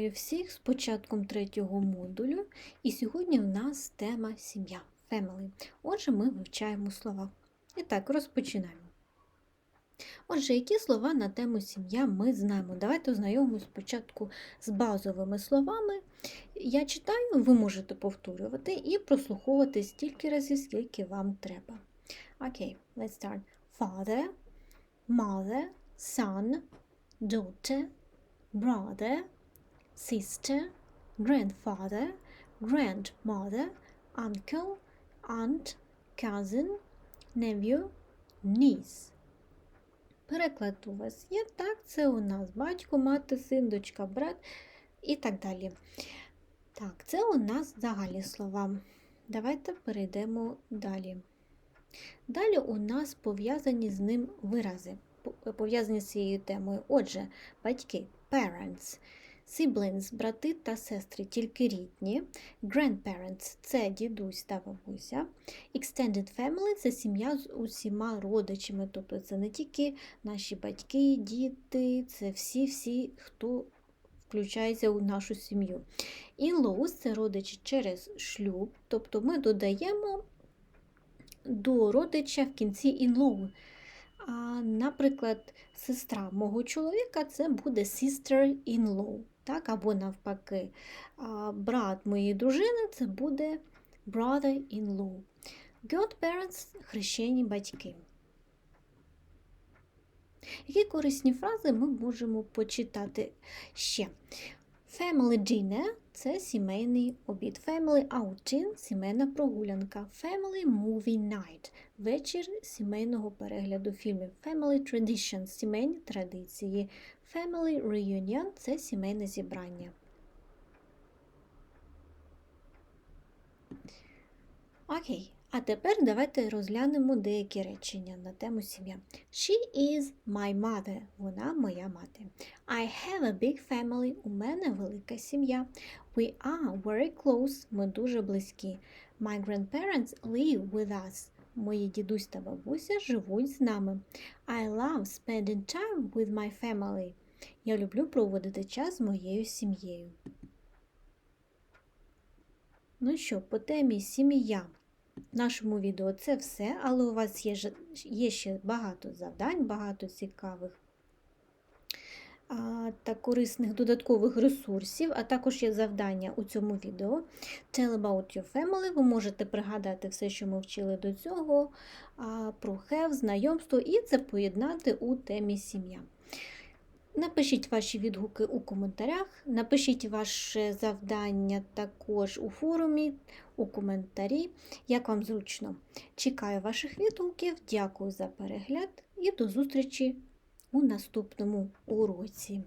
Вітаю всіх з початком третього модулю. І сьогодні в нас тема сім'я family. Отже, ми вивчаємо слова. І так, розпочинаємо. Отже, які слова на тему сім'я ми знаємо? Давайте ознайомимося спочатку з базовими словами. Я читаю, ви можете повторювати і прослуховувати стільки разів, скільки вам треба. Окей, let's start. Father, mother, son, daughter, brother, sister, grandfather, grandmother, uncle, aunt, cousin, nephew, niece. Переклад у вас є так, це у нас батько, мати, син, дочка, брат і так далі. Так, це у нас загальні слова. Давайте перейдемо далі. Далі у нас пов'язані з ним вирази, пов'язані з цією темою. Отже, батьки parents, siblings, брати та сестри, тільки рідні, grandparents це дідусь та бабуся, extended family це сім'я з усіма родичами, тобто це не тільки наші батьки, діти, це всі-всі, хто включається у нашу сім'ю. In-laws – це родичі через шлюб, тобто ми додаємо до родича в кінці in-law. Наприклад, сестра мого чоловіка це буде sister-in-law, так, або навпаки, брат моєї дружини це буде brother-in-law. Godparents – хрещені батьки. Які корисні фрази ми можемо почитати ще? Family dinner – це сімейний обід. Family outing – сімейна прогулянка. Family movie night – вечір сімейного перегляду фільмів. Family traditions – сімейні традиції. Family reunion – це сімейне зібрання. Окей, а тепер давайте розглянемо деякі речення на тему сім'я. She is my mother. Вона моя мати. I have a big family. У мене велика сім'я. We are very close. Ми дуже близькі. My grandparents live with us. Мої дідусь та бабуся живуть з нами. I love spending time with my family. Я люблю проводити час з моєю сім'єю. Ну що, по темі сім'я нашому відео це все, але у вас є, є ще багато завдань, багато цікавих та корисних додаткових ресурсів, а також є завдання у цьому відео. Tell about your family. Ви можете пригадати все, що ми вчили до цього, про have, знайомство, і це поєднати у темі сім'я. Напишіть ваші відгуки у коментарях, напишіть ваше завдання також у форумі, у коментарі, як вам зручно. Чекаю ваших відгуків, дякую за перегляд і до зустрічі у наступному уроці.